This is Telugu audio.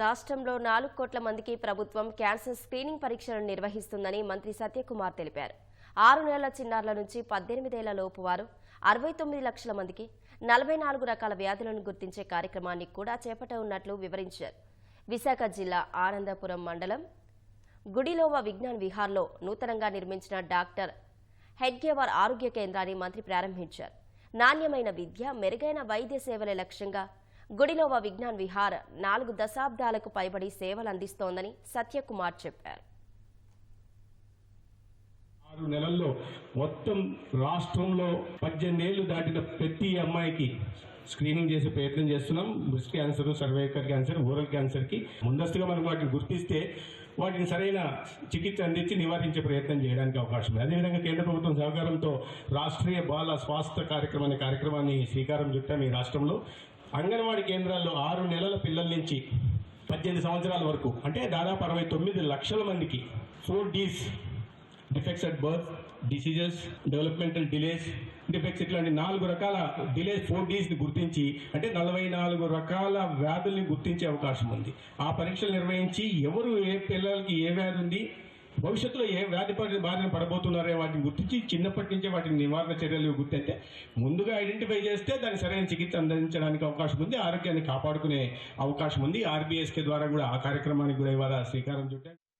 రాష్ట్రంలో నాలుగు కోట్ల మందికి ప్రభుత్వం క్యాన్సర్ స్క్రీనింగ్ పరీక్షలను నిర్వహిస్తుందని మంత్రి సత్యకుమార్ తెలిపారు. ఆరు నెలల చిన్నారుల నుంచి పద్దెనిమిదేళ్ళ లోపు వారు అరవై తొమ్మిది లక్షల మందికి నలభై నాలుగు రకాల వ్యాధులను గుర్తించే కార్యక్రమాన్ని కూడా చేపట్టనున్నట్లు వివరించారు. విశాఖ జిల్లా ఆనందపురం మండలం గుడిలోవ విజ్ఞాన్ విహార్లో నూతనంగా నిర్మించిన డాక్టర్ హెడ్గేవార్ ఆరోగ్య కేంద్రాన్ని మంత్రి ప్రారంభించారు. నాణ్యమైన విద్య మెరుగైన వైద్య సేవలే లక్ష్యంగా గుడిలోవ విజ్ఞాన్ విహార్ నాలుగు దశాబ్దాలకు పైబడి సేవలు అందిస్తోందని సత్యకుమార్ చెప్పారు. ఆరు నెలల్లో మొత్తం రాష్ట్రంలో పద్దెనిమిది ఏళ్ళు దాటిన ప్రతి అమ్మాయికి స్క్రీనింగ్ చేసే ప్రయత్నం చేస్తున్నాం. Breast cancer cervical cancer oral క్యాన్సర్కి ముందస్తుగా మనం వాటిని గుర్తిస్తే వాటిని సరైన చికిత్స అందించి నివారించే ప్రయత్నం చేయడానికి అవకాశం ఉంది. అదేవిధంగా కేంద్ర ప్రభుత్వం సహకారంతో రాష్ట్రీయ బాల స్వాస్థ్య కార్యక్రమం అనే కార్యక్రమాన్ని శ్రీకారం చుట్టాం ఈ రాష్ట్రంలో. అంగన్వాడీ కేంద్రాల్లో ఆరు నెలల పిల్లల నుంచి పద్దెనిమిది సంవత్సరాల వరకు అంటే దాదాపు అరవై తొమ్మిది లక్షల మందికి four Ds defects at birth diseases developmental delays defects ఇట్లాంటి నాలుగు రకాల డిలేస్ ఫోర్ డీస్ని గుర్తించి అంటే నలభై నాలుగు రకాల వ్యాధుల్ని గుర్తించే అవకాశం ఉంది. ఆ పరీక్షలు నిర్వహించి ఎవరు ఏ పిల్లలకి ఏ వ్యాధి ఉంది భవిష్యత్తులో ఏ వ్యాధి పడి బారిన పడబోతున్నారో వాటిని గుర్తించి చిన్నప్పటి నుంచే వాటిని నివారణ చర్యలు గుర్తైతే ముందుగా ఐడెంటిఫై చేస్తే దాని సరైన చికిత్స అందించడానికి అవకాశం ఉంది ఆరోగ్యాన్ని కాపాడుకునే అవకాశం ఉంది. ఆర్బీఎస్కే ద్వారా కూడా ఆ కార్యక్రమానికి కూడా ఇవాళ శ్రీకారం చుట్టారు.